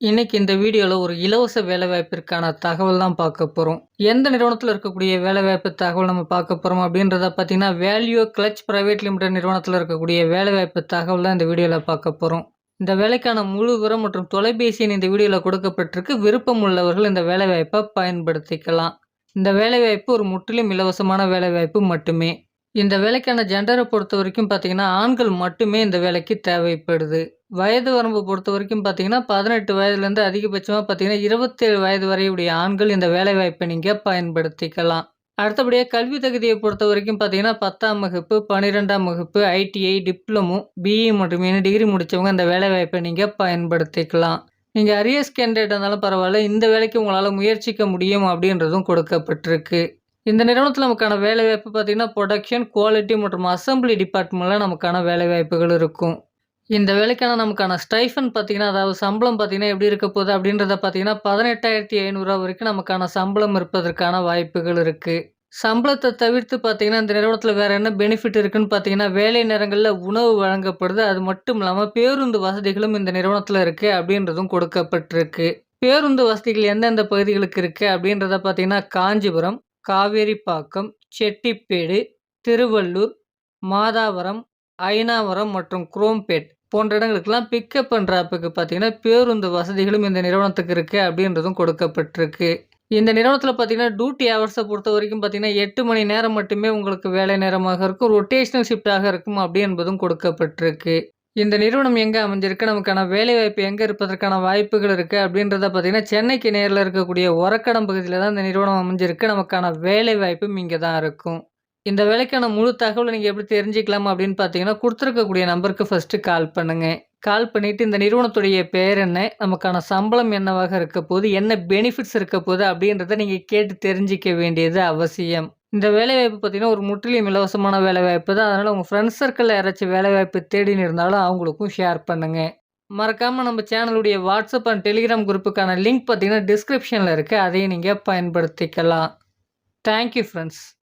இன்னைக்கு இந்த வீடியோவில் ஒரு இலவச வேலைவாய்ப்பிற்கான தகவல் தான் பார்க்க போகிறோம் எந்த நிறுவனத்தில் இருக்கக்கூடிய வேலைவாய்ப்பு தகவல் நம்ம பார்க்க போகிறோம் அப்படின்றத பார்த்தீங்கன்னா வேல்யூ கிளச் ப்ரைவேட் லிமிடெட் நிறுவனத்தில் இருக்கக்கூடிய வேலைவாய்ப்பு தகவல் தான் இந்த வீடியோவில் பார்க்க போகிறோம் இந்த வேலைக்கான முழு விவரம் மற்றும் தொலைபேசி இந்த வீடியோவில் கொடுக்கப்பட்டிருக்கு. விருப்பம் உள்ளவர்கள் இந்த வேலைவாய்ப்பை பயன்படுத்திக்கலாம். இந்த வேலைவாய்ப்பு ஒரு முற்றிலும் இலவசமான வேலைவாய்ப்பு மட்டுமே. இந்த வேலைக்கான ஜெண்டரை பொறுத்த வரைக்கும் பார்த்தீங்கன்னா ஆண்கள் மட்டுமே இந்த வேலைக்கு தேவைப்படுது. வயது வரம்பு பொறுத்த வரைக்கும் பார்த்தீங்கன்னா பதினெட்டு வயதுலேருந்து அதிகபட்சமாக பார்த்தீங்கன்னா இருபத்தேழு வயது வரையுடைய ஆண்கள் இந்த வேலைவாய்ப்பை நீங்கள் பயன்படுத்திக்கலாம். அடுத்தபடியாக கல்வி தகுதியை பொறுத்த வரைக்கும் பார்த்தீங்கன்னா பத்தாம் வகுப்பு பன்னிரெண்டாம் வகுப்பு ஐடிஐ டிப்ளமோ பிஇ மற்றும் என்ன டிகிரி முடித்தவங்க இந்த வேலைவாய்ப்பை நீங்கள் பயன்படுத்திக்கலாம். நீங்கள் அரியர்ஸ் கேண்டிடேட் இருந்தாலும் பரவாயில்ல இந்த வேலைக்கு உங்களால் முயற்சிக்க முடியும் அப்படின்றதும் கொடுக்கப்பட்டிருக்கு. இந்த நிறுவனத்தில் நமக்கான வேலைவாய்ப்பு பார்த்தீங்கன்னா ப்ரொடக்ஷன் குவாலிட்டி மற்றும் அசம்பிளி டிபார்ட்மெண்ட்டில் நமக்கான வேலைவாய்ப்புகள் இருக்கும். இந்த வேலைக்கான நமக்கான ஸ்டைஃபன் பார்த்தீங்கன்னா அதாவது சம்பளம் பார்த்தீங்கன்னா எப்படி இருக்க போகுது அப்படின்றத பார்த்தீங்கன்னா பதினெட்டாயிரத்தி ஐநூறுரூவா வரைக்கும் நமக்கான சம்பளம் இருப்பதற்கான வாய்ப்புகள் இருக்குது சம்பளத்தை தவிர்த்து பார்த்தீங்கன்னா இந்த நிறுவனத்தில் வேறு என்ன பெனிஃபிட் இருக்குதுன்னு பார்த்தீங்கன்னா வேலை நேரங்களில் உணவு வழங்கப்படுது. அது மட்டும் இல்லாமல் பேருந்து வசதிகளும் இந்த நிறுவனத்தில் இருக்குது அப்படின்றதும் கொடுக்கப்பட்டிருக்கு. பேருந்து வசதிகள் எந்தெந்த பகுதிகளுக்கு இருக்குது அப்படின்றத பார்த்தீங்கன்னா காஞ்சிபுரம் காவேரிப்பாக்கம் செட்டிப்பேடு திருவள்ளூர் மாதாவரம் ஐனாவரம் மற்றும் குரோம்பேட் போன்ற இடங்களுக்கெல்லாம் பிக்கப் அண்ட் ட்ராப்புக்கு பார்த்தீங்கன்னா பேருந்து வசதிகளும் இந்த நிறுவனத்துக்கு இருக்குது அப்படின்றதும் கொடுக்கப்பட்டிருக்கு. இந்த நிறுவனத்தில் பார்த்தீங்கன்னா டியூட்டி ஹவர்ஸை பொறுத்த வரைக்கும் பார்த்தீங்கன்னா எட்டு மணி நேரம் மட்டுமே உங்களுக்கு வேலை நேரமாக இருக்கும் ரொட்டேஷனல் ஷிஃப்டாக இருக்கும் அப்படி என்பதும் கொடுக்கப்பட்டிருக்கு. இந்த நிறுவனம் எங்கே அமைஞ்சிருக்கு? நமக்கான வேலைவாய்ப்பு எங்கே இருப்பதற்கான வாய்ப்புகள் இருக்குது அப்படின்றத பார்த்தீங்கன்னா சென்னைக்கு நேரில் இருக்கக்கூடிய ஒரக்கடம் பகுதியில் தான் இந்த நிறுவனம் அமைஞ்சிருக்கு. நமக்கான வேலைவாய்ப்பும் இங்கே தான் இருக்கும். இந்த வேலைக்கான முழு தகவலை நீங்கள் எப்படி தெரிஞ்சுக்கலாம் அப்படின்னு பார்த்தீங்கன்னா கொடுத்துருக்கக்கூடிய நம்பருக்கு ஃபஸ்ட்டு கால் பண்ணுங்கள் கால் பண்ணிவிட்டு இந்த நிறுவனத்துடைய பேர் என்ன? நமக்கான சம்பளம் என்னவாக இருக்க போகுது? என்ன பெனிஃபிட்ஸ் இருக்க போகுது? அப்படின்றத நீங்கள் கேட்டு தெரிஞ்சிக்க வேண்டியது அவசியம். இந்த வேலைவாய்ப்பு பார்த்தீங்கன்னா ஒரு முற்றிலும் இலவசமான வேலைவாய்ப்பு தான். அதனால் உங்கள் ஃப்ரெண்ட்ஸ் சர்க்கிளில் யாராச்சும் வேலைவாய்ப்பு தேடின்னு இருந்தாலும் அவங்களுக்கும் ஷேர் பண்ணுங்கள் மறக்காமல் நம்ம சேனலுடைய வாட்ஸ்அப் அண்ட் டெலிகிராம் குரூப்புக்கான லிங்க் பார்த்தீங்கன்னா டிஸ்கிரிப்ஷனில் இருக்குது அதையும் நீங்கள் பயன்படுத்திக்கலாம். Thank you friends